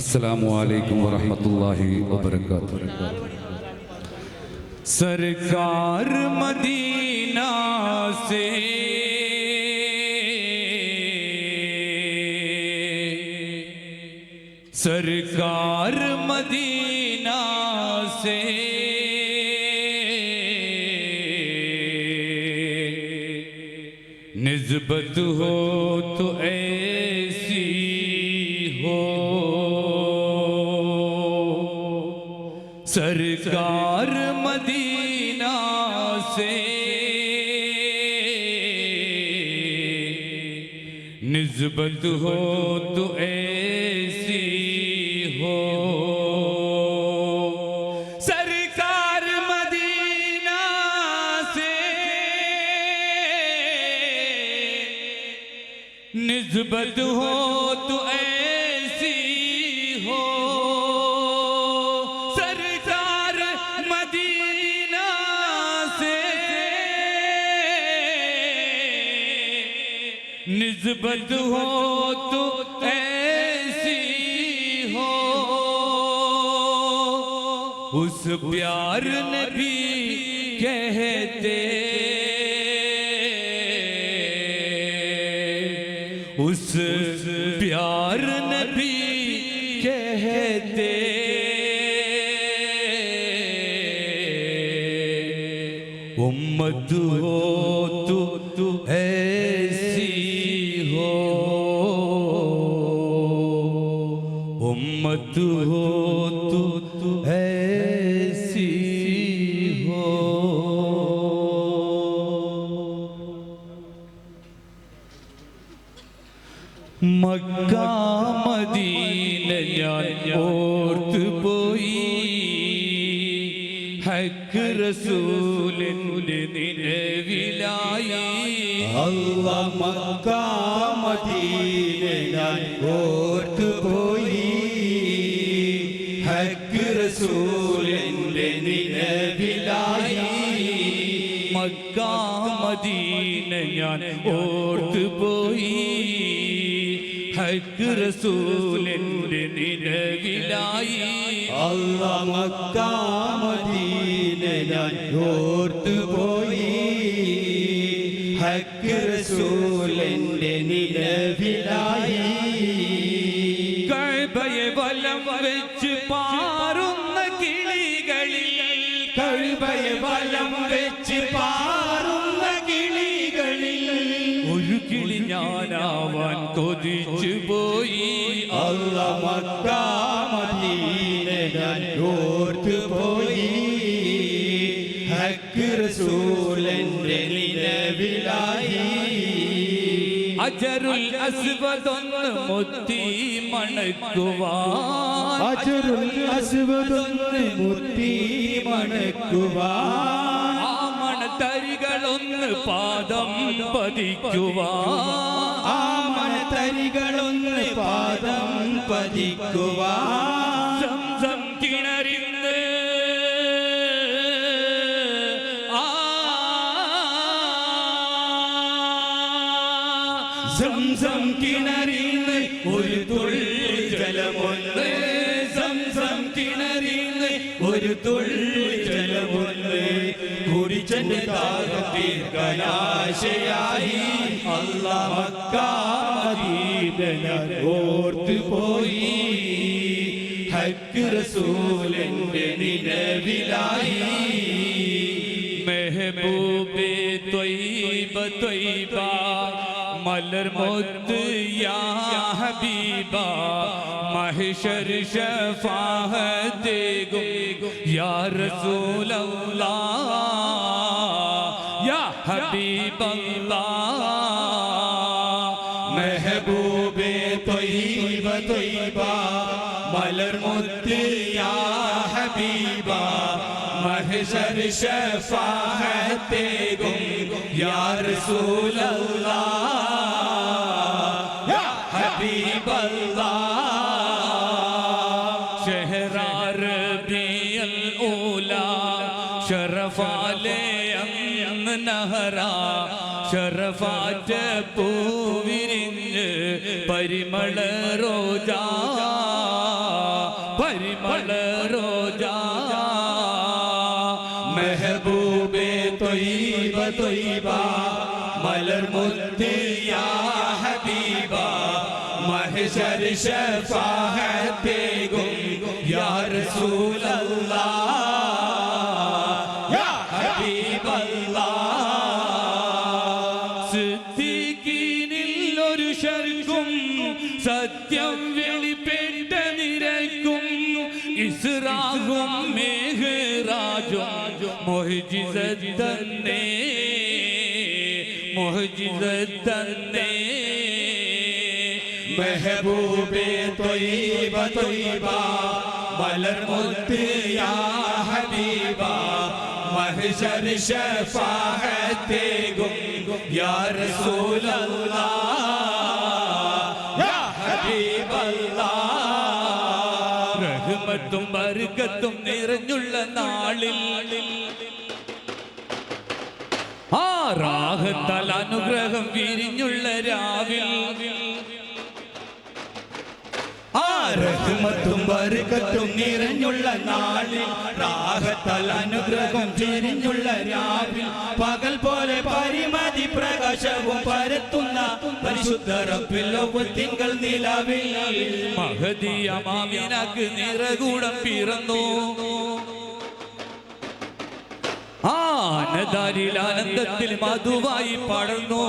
अस्सलामु अलैकुम वरहमतुल्लाहि वबरकातुह सरकार मदीना से सरकार मदीना से निस्बत हो तो ऐसी سرکار مدینہ سے نسبت ہو تو ایسی ہو۔ سرکار مدینہ سے نسبت ہو تو ایسی بد ہو تو ایسی ہو۔ اس پیار نے بھی کہتے اس پیار نے بھی کہتے امت ہو മക്ക മദീന ഞാൻ ഓർത്തു പോയി. ഹക്ക് റസൂലിന്റെ നിലവിലായി. അല്ല മക്ക മദീന ഞാൻ ഓർത്തുപോയി ഹക്ക് റസൂലിന്റെ നിലവിലായി. മക്ക മദീന ഞാൻ ഓർത്തു പോയി. ഹക്ക് റസൂലിന്റെ നിലവിലായി അല്ല മക്ക മദീന ഞാൻ ഓർത്തുപോയി ഹക്ക് റസൂലിന്റെ നിലവിലായി കഴബയെ വലം വെച്ച് പാറുന്ന ഞാനാവാൻ കൊതിച്ചു പോയി അല്ല മക്ക പോയി ഹക്ക് റസൂലിന്റെ നിലവിലായി. അജരുൽ അസ്വദൊന്ന് മുത്തി മണക്കുവാൻ. അജരുൽ അസ്വദൊന്ന് മുത്തി മണക്കുവാൻ. മണത്തരികളൊന്ന് പാദം പതിക്കുവാ. ആ മണത്തരികളൊന്ന് പാദം പതിക്കുവാ. സംസം കിണറിന്ന് ആ. സംസം കിണറിന്ന് ഒരു തുള്ളി ജലമൊന്ന്. സംസം കിണറിന്ന് ഒരു തുള്ളി ജലമൊന്ന്. കുടിച്ചെന്റെ ദാഹം തീർക്കലാശയായി അല്ല മക്ക മദീന ഞാൻ ഓർത്തു പോയി ഹക്ക് റസൂലിന്റെ നിലവിലായി മെഹബൂബേ ത്വയ്ബ ത്വയ്ബ മലർ മുത്ത് യാ ഹബീബ മഹ്ശർ ശഫാഅത്ത് ഗോ യാ റസൂലല്ലാഹ് യാ ഹബീബല്ലാഹ് മെഹബൂബേ ത്വയ്ബ ത്വയ്ബ മലർമുത്ത് യാ ഹബീബ മഹ്ശർ ശഫാഅത്തെ ഗും യാ റസൂലല്ലാഹ് യാ നഹറ ഷറഫാറ്റ പൂവിരിഞ്ഞ് പരിമള റോജാ പരിമള റോജാ മെഹബൂബേ തൊയ്ബ തൊയ്ബ മലർമുത്ത് യാ ഹബീബ മഹശർ ശഫാഅത്തേകും ഹബീബല്ലാഹ് ഒരു ശർക്കും സത്യം വെളിപ്പെട്ട നിരക്കും. ഇസ്രാഹും മേഹറാജും മൊഹജിസത്തന്നെ മൊഹജിസത്തന്നെ. മെഹബൂബേ തൊയ്ബ തൊയ്ബ മലർമുത്ത് യാ ഹബീബ മഹശർ ശഫാഅത്തേകും യാ റസൂലല്ലാഹ് യാ ഹബീബല്ലാഹ് റഹ്മത്തും ബർക്കത്തും നിറഞ്ഞുള്ള നാളിൽ ആ രാഹത്താൽ അനുഗ്രഹം വിരിഞ്ഞുള്ള രാവിൽ റഹ്മത്തും ബർക്കത്തും നിറഞ്ഞുള്ള നാളിൽ റാഹത്താൽ അനുഗ്രഹം ചെരിഞ്ഞുള്ള രാവിൽ പകൽ പോലെ പരിമതി പ്രകാശവും പരത്തുന്ന പരിശുദ്ധ തിങ്കൾ നിലവിൽ. മഹദിയ മാമിനക്ക് നിറകൂടം പിറന്നു. ആനദാരിൽ ആനന്ദത്തിൽ മധുവായി പടർന്നു.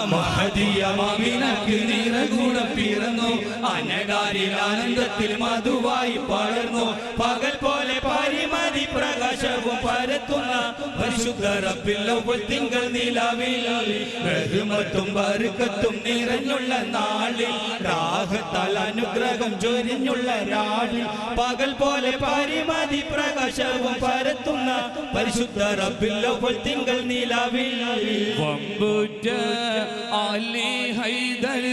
ആ മഹദിയ മാമിനക്ക് നിറകൂടം പിറന്നു അനകാരിൽ ആനന്ദത്തിൽ മധുവായി പടർന്നു പകൽ പോലെ പരിമതി പ്രകാശവും പരത്തുന്ന പരിശുദ്ധ റബ്ബിൽ തിങ്കൾ നിലവിൽ. ബഹുമത്തും ബർക്കത്തും നിറഞ്ഞുള്ള നാളിൽ. രാഹത്താൽ അനുഗ്രഹം ചൊരിഞ്ഞുള്ള രാവിൽ. പകൽ പോലെ പരിമതി പ്രകാശവും പരത്തുന്ന പരിശുദ്ധ റബ്ബിൽ തിങ്കൾ നിലവിൽ. അലി ഹൈദർ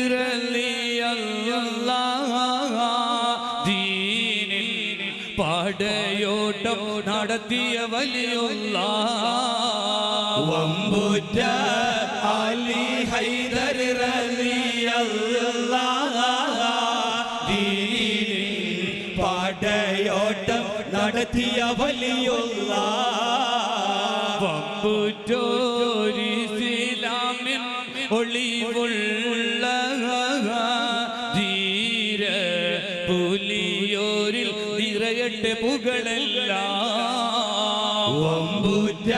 നടത്തിയ വലിയുള്ള വമ്പുറ്റ അലി ഹൈദർ പടയോട്ടം നടത്തിയ വലിയുള്ള വമ്പുറ്റ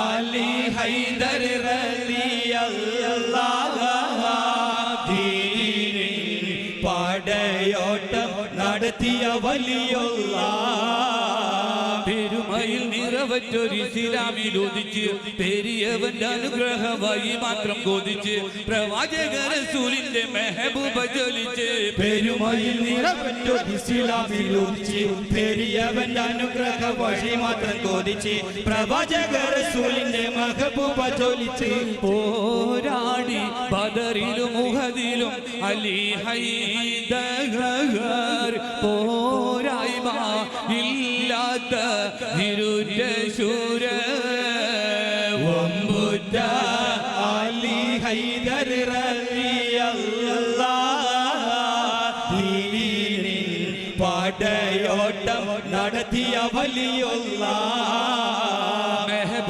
അലി ഹൈദർ പടയോട്ടം നടത്തിയ വലിയുള്ള പെരുമയിൽ നിറവറ്റൊരു ഇസ്ലാമിൽ ഉദിച്ച് പെരിയവന്റെ അനുഗ്രഹമായി മാത്രം കൊതിച്ച് പ്രവാചകര സൂലിന്റെ മെഹബൂബ ജ്വലിച്ച് പെരുമയിൽ നിറവറ്റോ പെരിയവന്റെ അനുഗ്രഹ വഴി മാത്രം കോതിച്ച് പ്രവാചക റസൂലിന്റെ മഹബൂബ പോരാടി ബദറിലും മുഹദിലും അലി ഹൈദർ പോരായ്മ ഇല്ലാത്ത ഇരുറ്റ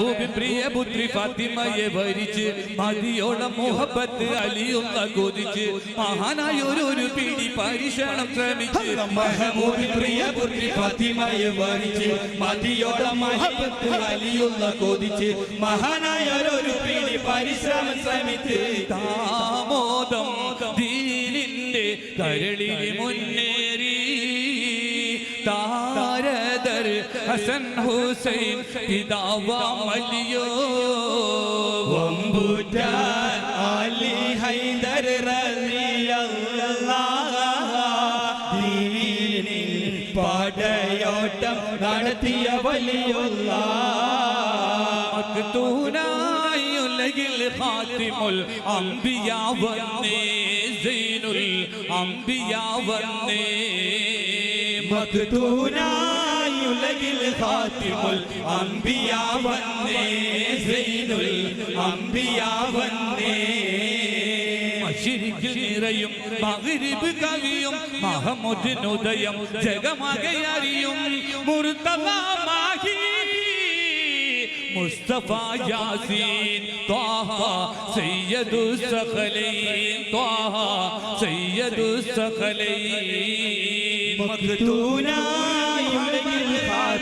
മെഹബൂബ് പ്രിയ പുത്രി ഫാത്തിമയെ ഭരിച്ച് മതിയോളം മുഹബത്ത് അലിയുള്ള കൊതിച്ച് മഹാനായ ഒരു പിടി പരിശണം ശ്രമിച്ച് മഹബൂബി പ്രിയ പുത്രി ഫാത്തിമയെ ഭരിച്ച് മതിയോളം മുഹബത്ത് വലിയുള്ള കൊതിച്ച് മഹാനായ ഒരു പിടി പരിശ്രമം ശ്രമിച്ച് താമോദം ദീനിന്റെ കരളിന് മുന്നേറി ഹസൻ ഹുസൈൻ പിതാവാമലിയോ വമ്പുറ്റ അലി ഹൈദർ ദീനിൽ പടയോട്ടം നടത്തിയ വലിയുള്ള മക്തൂനായി ഉലകിൽ ഖാതിമുൽ അംബിയ വന്നേ സൈനുൽ അംബിയ വന്നേ. മക്തൂനായുലകിൽ ഖാതിമുൽ അംബിയ വന്നേ സൈനുൽ അംബിയ വന്നേ. മഷിരിക്ക് നിറയും മകരിബ് കവിയും മഹമുദിനുദയം ജഗമകയറിയും മുർത്തല മാഹി മുസ്തഫ യാസീൻ ത്വാഹ സയ്യദു സഖലൈൻ ത്വാഹ സയ്യദു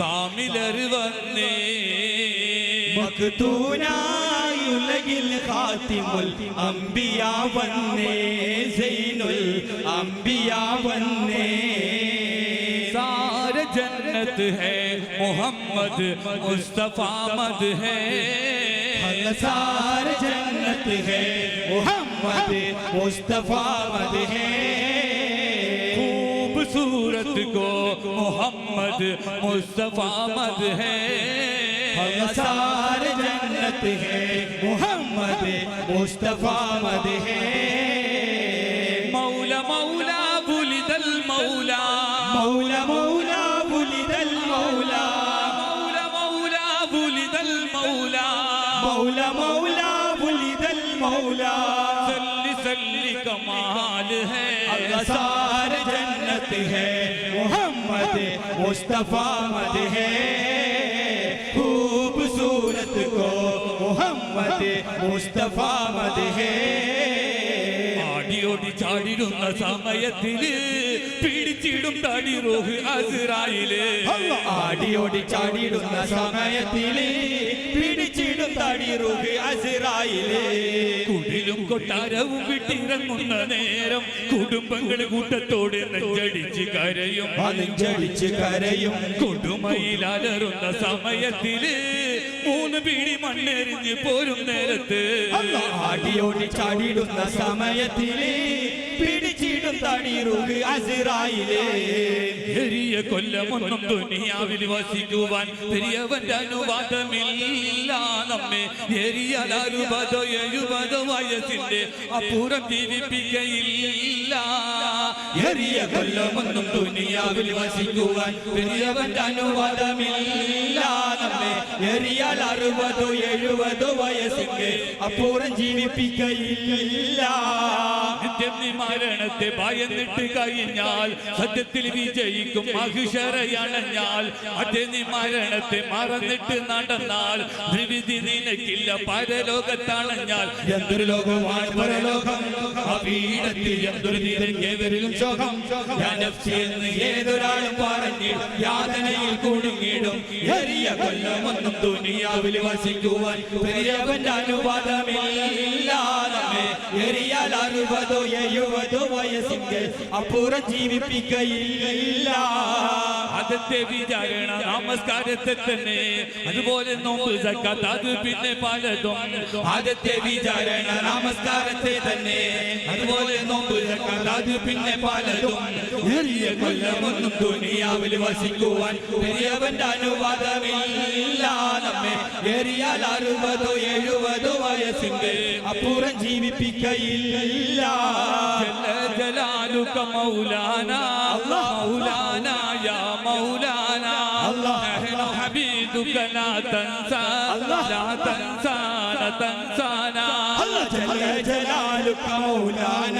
കാമിലര് വന്നേ. മക്തൂനായി ഉലകിൽ ഖാത്തിമുൽ അംബിയാ വന്നേ സൈനുൽ അംബിയാ വന്നേ. സാര ജന്നത്ത് ഹേ മുഹമ്മദ് മുസ്തഫ മദ് ഹേ. സാര ജന്നത്ത് ഹേ മുഹമ്മദ് മുസ്തഫ മദ് ഹേ. درود کو محمد مصطفیٰ مد ہے سار جنت ہے محمد مصطفیٰ مد ہے مولا مولا ولد المولا مولا مولا ولد المولا مولا مولا ولد المولا مولا مولا ولد المولا सल्ली सल्ली कमाल है सार जन्नत है मोहम्मद मुस्तफा मद है खूबसूरत को मोहम्मद मुस्तफा मद है ആടിയോടി ചാടിടുന്ന സമയത്തില് പിടിച്ചിടും തടി റോഹ് അസ്രായില് ആടിയോടി ചാടിയിടുന്ന സമയത്തില് പിടിച്ചിടും തടി റുഹ് അസിറായിലേ. കുടിലും കൊട്ടാരവും വിട്ടിറങ്ങുന്ന നേരം കുടുംബങ്ങൾ കൂട്ടത്തോട് നെഞ്ചടിച്ച് കരയും. നെഞ്ചടിച്ച് കരയും. കൊടുമയിലലറുന്ന സമയത്തിൽ മൂന്ന് പിടി മണ്ണെറിഞ്ഞ് പോരും നേരത്ത്. ആടിയോടി ചാടിയിടുന്ന സമയത്തിൽ പിടിച്ചിടും തടി റുഹ് അസിറായിലേ. എരിയ കൊല്ലമൊന്നും ദുനിയാവിൽ വസിക്കുവാൻ പെരിയവന്റെ അനുവാദമില്ല നമ്മെ. എരിയാൽ അറുപതോ എഴുപതോ വയസ്സിന്റെ അപ്പുറം ജീവിപ്പിക്കയില്ല എറിയ കൊല്ലമൊന്നും ദുനിയാവിൽ വസിക്കുവാൻ പെരിയവന്റെ അനുവാദമില്ല. നമ്മെ എറിയാൽ അറുപതോ എഴുപതോ വയസ്സിന്റെ അപ്പുറം ജീവിപ്പിക്കയില്ല. മരണത്തെ ഭയന്നിട്ട് കഴിഞ്ഞാൽ സത്യത്തിൽ വിജയിക്കും മഹിഷറയണഞ്ഞാൽ മറ്റേ നീ മരണത്തെ മറന്നിട്ട് നടന്നാൽ ത്രിവിധി നിനക്കില്ല. പരലോകത്തണഞ്ഞാൽ എന്തൊരു ലോകമാണ് പരലോകം? ആ പീഠത്തിൽ എന്തൊരു നിരക്കേവരിലും ശോകം. ഞാൻ എന്ന് ഏതൊരാളും പറഞ്ഞിടും. യാതനയിൽ കുടുങ്ങിടും എറിയ കൊല്ലമൊന്നും ദുനിയാവിൽ വസിക്കുവാൻ. പെരിയവന്റെ അനുവാദമില്ല നമ്മെ എറിയാൽ അറുപതോ എഴുപതോ വയസ്സിന്റെ അപ്പുറം ജീവിപ്പിക്കയില്ല. അതത്തെ വിചാരണ നമസ്കാരത്തെ തന്നെ അതുപോലെ നോമ്പ് സക്കാത്ത് അത് പിന്നെ പലതും. ആദ്യത്തെ വിചാരണ നമസ്കാരത്തെ തന്നെ അതുപോലെ നോമ്പ് സക്കാത്ത് അത് പിന്നെ പലതും. എറിയ കൊല്ലമൊന്നും ദുനിയാവിൽ വസിക്കുവാൻ പെരിയവന്റെ അനുവാദമില്ല. നമ്മെ എറിയാൽ അറുപതോ എഴുപതോ വയസ്സിന്റെ അപ്പുറം ജീവിപ്പിക്കയില്ല ജല ജലാലുക മൗലാന മൗലാന യാ മൗലാന നഹ്നു ഹബീബുക ലാ തൻസാ ലാ തൻസാന തൻസാന ജല ജലാലുക മൗലാന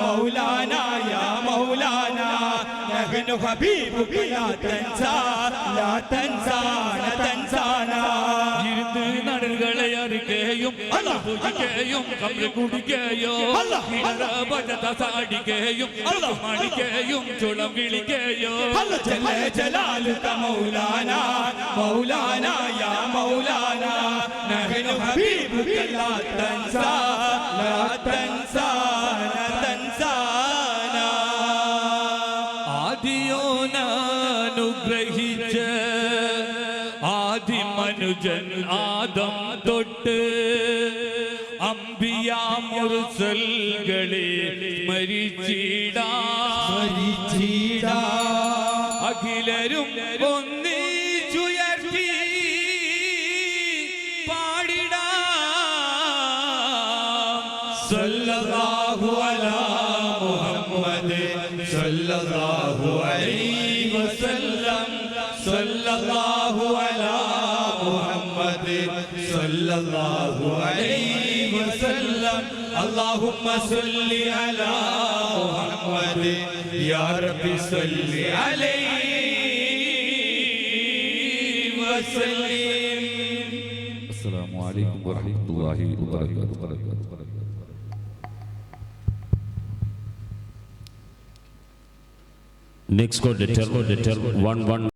മൗലാന യാ മൗലാന നഹ്നു ഹബീബുക ലാ തൻസാ ലാ തൻസാന തൻസാന പൂജിക്കുകയും കമ്പിൾ കുടിക്കുകയോ ഭജത സാടിക്കുകയും മണിക്കുകയും ചുളം വിളിക്കുകയോ ജല ജലാലുക മൗലാന മൗലാന യാ മൗലാന. നഹ്നു ഹബീബുക ലാ തൻസാ ലാ തൻസാന തൻസാന ആദിയോനുഗ്രഹിച്ച് ആദിമനുജൻ ആദം തൊട്ട് അമ്പിയാമുറുസൽകളെ മരിച്ചിടാ. മരിച്ചിടാ. അഖിലരും ഒന്നിച്ചുയർത്തി പാടിടാം. സല്ലല്ലാഹു അലാ മുഹമ്മദ് സല്ലല്ലാഹു അലൈഹി വസല്ലം. സല്ലല്ലാഹു അലാ മുഹമ്മദ് സല്ലല്ലാഹു അലൈഹി اللہم صلی علی محمد. یا رب صلی علیہ وسلم. السلام علیکم ورحمت اللہ وبرکاتہ Next code, the term, the detail, one, one.